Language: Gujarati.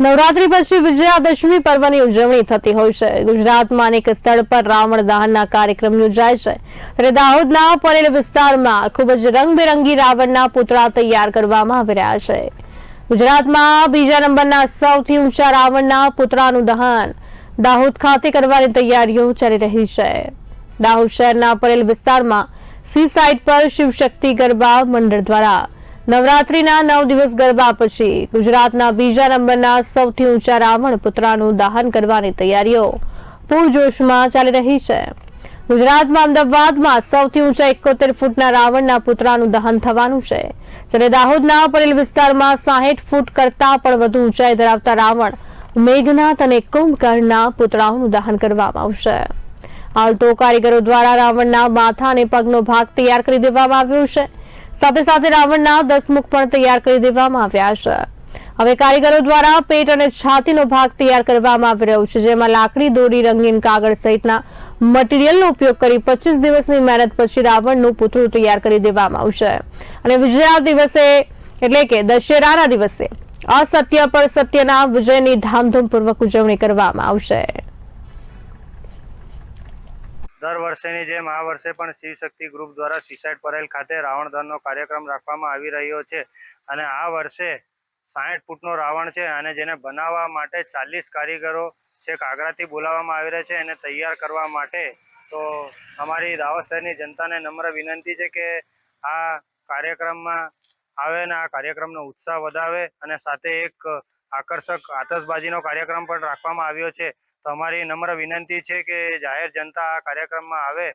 નવરાત્રી પછી વિજયાદશમી પર્વની ઉજવણી થતી હોય છે. ગુજરાતમાં અનેક સ્થળ પર રાવણ દહનના કાર્યક્રમ યોજાય છે. ત્યારે દાહોદના પરેલ વિસ્તારમાં ખૂબ જ રંગબેરંગી રાવણના પુતળા તૈયાર કરવામાં આવી રહ્યા છે. ગુજરાતમાં બીજા નંબરના સૌથી ઊંચા રાવણના પુતળાનું દહન દાહોદ ખાતે કરવાની તૈયારીઓ ચાલી રહી છે. દાહોદ શહેરના પરેલ વિસ્તારમાં સી સાઇટ પર શિવશક્તિ ગરબા મંડળ દ્વારા નવરાત્રીના નવ દિવસ ગરબા પછી ગુજરાતના બીજા નંબરના સૌથી ઊંચા રાવણ પુતળાનું દહન કરવાની તૈયારીઓ પૂરજોશમાં ચાલી રહી છે. ગુજરાતમાં અમદાવાદમાં સૌથી ઊંચા એકોતેર ફૂટના રાવણના પુતળાનું દહન થવાનું છે. જ્યારે દાહોદના પરેલ વિસ્તારમાં સાહીઠ ફૂટ કરતા પણ વધુ ઊંચાઈ ધરાવતા રાવણ મેઘનાથ અને કુંભકર્ણના પુતળાઓનું દહન કરવામાં આવશે. હાલ તો કારીગરો દ્વારા રાવણના માથા અને પગનો ભાગ તૈયાર કરી દેવામાં આવ્યો છે. સાથે સાથે રાવણના દસમુખ પણ તૈયાર કરી દેવામાં આવ્યા છે. હવે કારીગરો દ્વારા પેટ અને છાતીનો ભાગ તૈયાર કરવામાં આવી રહ્યો છે, જેમાં લાકડી, દોરી, રંગીન કાગળ સહિતના મટીરીયલનો ઉપયોગ કરી પચીસ દિવસની મહેનત પછી રાવણનું પુતળું તૈયાર કરી દેવામાં આવશે. અને વિજયા દિવસે એટલે કે દશેરાના દિવસે અસત્ય પર સત્યના વિજયની ધામધૂમપૂર્વક ઉજવણી કરવામાં આવશે. દર વર્ષેની જેમ આ વર્ષે પણ શિવશક્તિ ગ્રુપ દ્વારા સિસાઇડ પરેલ ખાતે રાવણ દહનનો કાર્યક્રમ રાખવામાં આવી રહ્યો છે અને આ વર્ષે સાહીઠ ફૂટનો રાવણ છે અને જેને બનાવવા માટે ચાલીસ કારીગરો છેક આગ્રાથી બોલાવવામાં આવી રહ્યા છે એને તૈયાર કરવા માટે. તો અમારી દાહોદ શહેરની જનતાને નમ્ર વિનંતી છે કે આ કાર્યક્રમમાં આવે ને આ કાર્યક્રમનો ઉત્સાહ વધાવે અને સાથે એક આકર્ષક આતશબાજીનો કાર્યક્રમ પણ રાખવામાં આવ્યો છે. અમારી નમ્ર વિનંતી છે કે જાહેર જનતા આ કાર્યક્રમમાં આવે